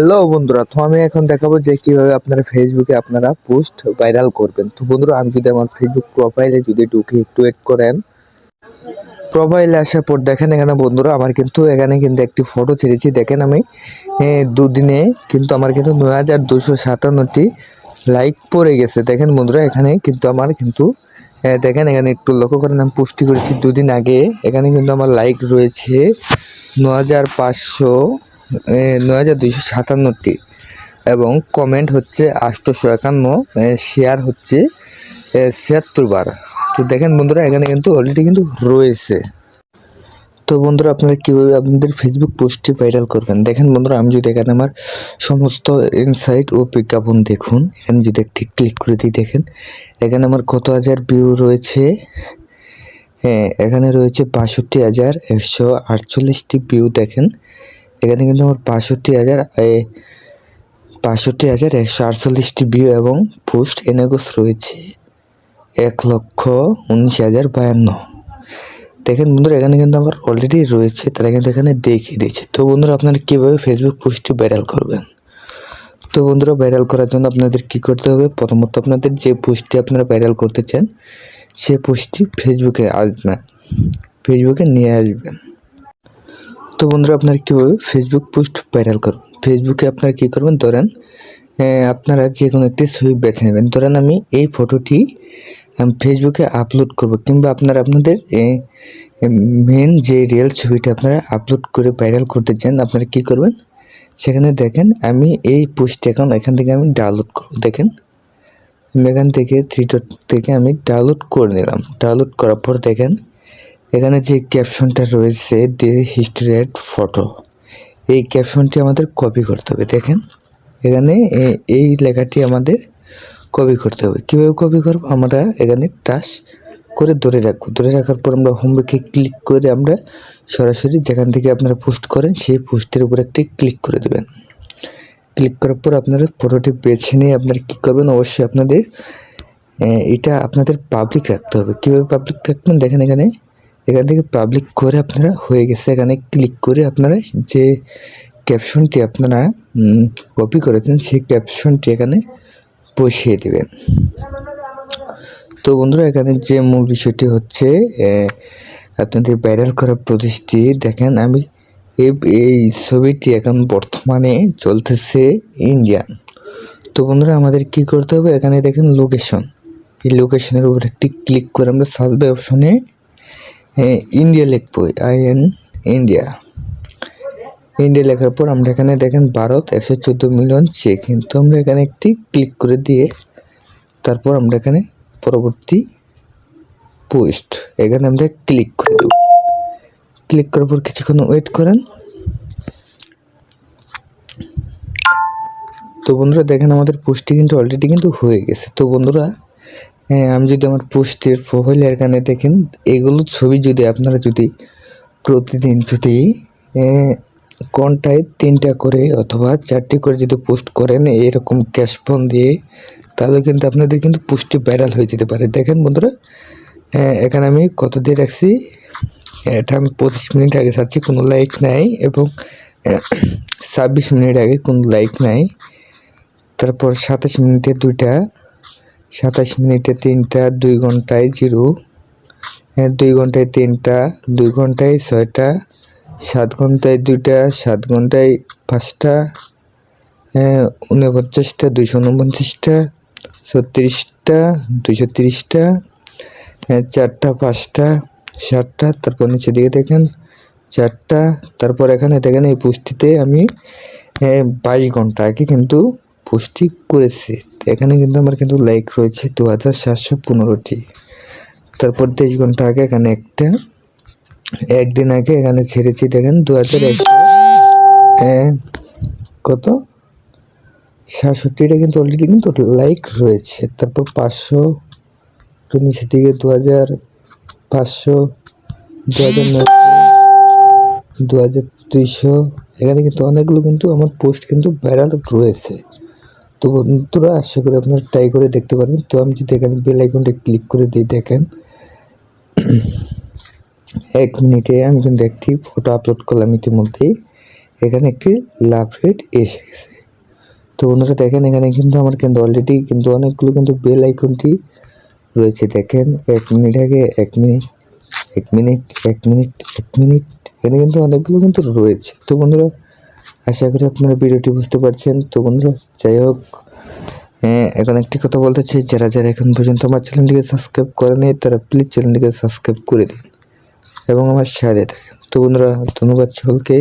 Hello বন্ধুরা, তো আমি এখন দেখাবো যে কীভাবে আপনারা ফেসবুকে আপনারা পোস্ট ভাইরাল করবেন। তো বন্ধুরা, আমি যদি আমার ফেসবুক প্রোফাইলে যদি ঢুকে, একটু এড করেন। প্রোফাইলে আসার পর দেখেন এখানে বন্ধুরা, আমার কিন্তু এখানে কিন্তু একটি ফটো ছেড়েছি। দেখেন আমি দুদিনে কিন্তু আমার কিন্তু নয় হাজার দুশো সাতান্নটি লাইক পড়ে গেছে। দেখেন বন্ধুরা, এখানে কিন্তু আমার কিন্তু দেখেন এখানে একটু লক্ষ্য করেন, আমি পুষ্টি করেছি দুদিন আগে। এখানে কিন্তু আমার লাইক রয়েছে ন হাজার পাঁচশো নয় হাজার সাতান্নটি। এবং কমেন্ট হচ্ছে আটশোশো একান্ন শেয়ার হচ্ছে ছিয়াত্তর বার। তো দেখেন বন্ধুরা, এখানে কিন্তু অলরেডি কিন্তু রয়েছে। তো বন্ধুরা, আপনারা কীভাবে আপনাদের ফেসবুক পোস্টটি ভাইরাল করবেন? দেখেন বন্ধুরা, আমি যদি এখানে আমার সমস্ত ইনসাইট ও বিজ্ঞাপন দেখুন, এখানে যদি একটি ক্লিক করে দিই, দেখেন, এখানে আমার কত হাজার ভিউ রয়েছে? হ্যাঁ এখানে রয়েছে বাষট্টি হাজার একশো আটচল্লিশটি ভিউ দেখেন। এখানে কিন্তু আমার বাষট্টি হাজার বাষট্টি হাজার একশো আটচল্লিশটি ভিউ এবং পোস্ট এনেগোস রয়েছে। এক লক্ষ উনিশ হাজার বায়ান্ন। দেখেন বন্ধুরা, এখানে কিন্তু আমার অলরেডি রয়েছে, তারা কিন্তু এখানে দেখিয়ে দিয়েছে। তো বন্ধুরা, আপনারা কীভাবে ফেসবুক পোস্টটি ভাইরাল করবেন? তো বন্ধুরা ভাইরাল করার জন্য আপনাদের কি করতে হবে? প্রথমত আপনাদের যে পোস্টটি আপনারা ভাইরাল করতে চান, সে পোস্টটি ফেসবুকে আসবেন ফেসবুকে নিয়ে আসবেন। তো বন্ধুরা, আপনারা কীভাবে ফেসবুক পোস্ট ভাইরাল করবেন? ফেসবুকে আপনারা কী করবেন? ধরেন আপনারা যে কোনো একটি ছবি বেছে নেবেন। ধরেন, আমি এই ফটোটি ফেসবুকে আপলোড করব, কিংবা আপনারা আপনাদের মেন যে রিয়েল ছবিটা আপনারা আপলোড করে ভাইরাল করতে চান, আপনারা কী করবেন? সেখানে দেখেন, আমি এই পোস্ট অ্যাকাউন্ট এখান থেকে আমি ডাউনলোড করব। দেখেন, আমি এখান থেকে থ্রি ডট থেকে আমি ডাউনলোড করে নিলাম। ডাউনলোড করার পর দেখেন এখানে যে ক্যাপশনটা রয়েছে দি অ্যাড ফটো এই ক্যাপশনটি আমাদের কপি করতে হবে। দেখেন, এখানে এই লেখাটি আমাদের কপি করতে হবে। কীভাবে কপি করব? আমরা এখানে টাচ করে ধরে রাখব। ধরে রাখার পর আমরা হোমওয়ার্কে ক্লিক করে আমরা সরাসরি যেখান থেকে আপনারা পোস্ট করেন, সেই পোস্টের উপর একটি ক্লিক করে দেবেন। ক্লিক করার পর আপনারা ফটোটি বেছে নিয়ে আপনারা কী করবেন? অবশ্যই আপনাদের এটা আপনাদের পাবলিক রাখতে হবে। কীভাবে পাবলিক রাখবেন? দেখেন এখানে এখান থেকে পাবলিক করে আপনারা হয়ে গেছে। এখানে ক্লিক করে আপনারা যে ক্যাপশনটি আপনারা কপি করেছেন, সেই ক্যাপশনটি এখানে বসিয়ে দেবেন। তো বন্ধুরা, এখানে যে মূল বিষয়টি হচ্ছে আপনাদের ভাইরাল করা প্রতিষ্ঠি, দেখেন আমি এই ছবিটি এখন বর্তমানে চলতেছে ইন্ডিয়ান তো বন্ধুরা, আমাদের কি করতে হবে? এখানে দেখেন লোকেশন এই লোকেশনের উপর একটি ক্লিক করে আমরা সার্ভে অপশনে ইন্ডিয়া লিখব আই এন ইন্ডিয়া ইন্ডিয়া লেখার পর আমরা এখানে দেখেন ভারত একশো চোদ্দ মিলিয়ন চেক, কিন্তু আমরা এখানে একটি ক্লিক করে দিয়ে তারপর আমরা এখানে পরবর্তী পোস্ট, এখানে আমরা ক্লিক করে দেব। ক্লিক করার পর কিছুক্ষণ ওয়েট করেন। তো বন্ধুরা দেখেন আমাদের পোস্টটি কিন্তু অলরেডি কিন্তু হয়ে গেছে। তো বন্ধুরা হ্যাঁ, আমি যদি আমার পোস্টের প্রোফাইল এখানে দেখেন এগুলো ছবি যদি আপনারা যদি প্রতিদিন যদি ঘন্টায় তিনটা করে অথবা চারটি করে যদি পোস্ট করেন এরকম ক্যাশ ফোন দিয়ে তাহলে কিন্তু আপনাদের কিন্তু পোস্টটি ভাইরাল হয়ে যেতে পারে। দেখেন বন্ধুরা এখানে আমি কত দিয়ে রাখছি? এটা আমি পঁচিশ মিনিট আগে ছাড়ছি কোনো লাইক নাই এবং ছাব্বিশ মিনিট আগে কোনো লাইক নাই। তারপর সাতাশ মিনিটে দুইটা সাতাশ মিনিটে তিনটা, দুই ঘন্টায় জিরো। দুই ঘন্টায় তিনটা, দুই ঘন্টায় ছয়টা, সাত ঘন্টায় দুইটা, সাত ঘন্টায় পাঁচটা ঊনপঞ্চাশটা, দুইশো উনপঞ্চাশটা ছত্রিশটা, দুইশো তিরিশটা চারটা, পাঁচটা, সাতটা, তারপর নিচে দিকে দেখেন, চারটা, তারপর এখানে দেখেন এই পুষ্টিতে আমি বাইশ ঘণ্টা আগে কিন্তু পুষ্টি করেছি। এখানে কিন্তু আমার কিন্তু লাইক রয়েছে দু হাজার সাতশো পনেরোটি। তারপর তেইশ ঘণ্টা আগে এখানে একটা, একদিন আগে এখানে ছেড়েছি দেখেন দু হাজার একশো কত? সাতষট্টিটা কিন্তু অলরেডি কিন্তু লাইক রয়েছে। তারপর পাঁচশো, একটু নিচের দিকে দু হাজার পাঁচশো দু হাজার নব্বই দু হাজার দুইশো, এখানে কিন্তু অনেকগুলো কিন্তু আমার পোস্ট কিন্তু ভাইরাল রয়েছে। তো বন্ধুরা, আশা করি আপনারা ট্রাই করে দেখতে পারবেন। তো আমি যদি এখানে বেল আইকনটা ক্লিক করে দিই, দেখেন। এক মিনিটে আমি কিন্তু একটি ফটো আপলোড করলাম ইতিমধ্যেই এখানে একটি লাভ রেট এসে গেছে। তো বন্ধুরা, দেখেন, এখানে কিন্তু আমার কিন্তু অলরেডি কিন্তু অনেকগুলো কিন্তু বেল আইকনটি রয়েছে। দেখেন, এক মিনিট আগে, এক মিনিট এক মিনিট এক মিনিট এক মিনিট, এখানে কিন্তু অনেকগুলো কিন্তু রয়েছে। তো বন্ধুরা আশা করি আপনারা ভিডিওটি বুঝতে পারছেন। তো বন্ধুরা, যাই হোক হ্যাঁ এখন একটি কথা বলতে চাই। যারা যারা এখন পর্যন্ত আমার চ্যানেলটিকে সাবস্ক্রাইব করেনি, তারা প্লিজ চ্যানেলটিকে সাবস্ক্রাইব করে দিন এবং আমার সাথে থাকেন। তো বন্ধুরা, ধন্যবাদ সকলকে।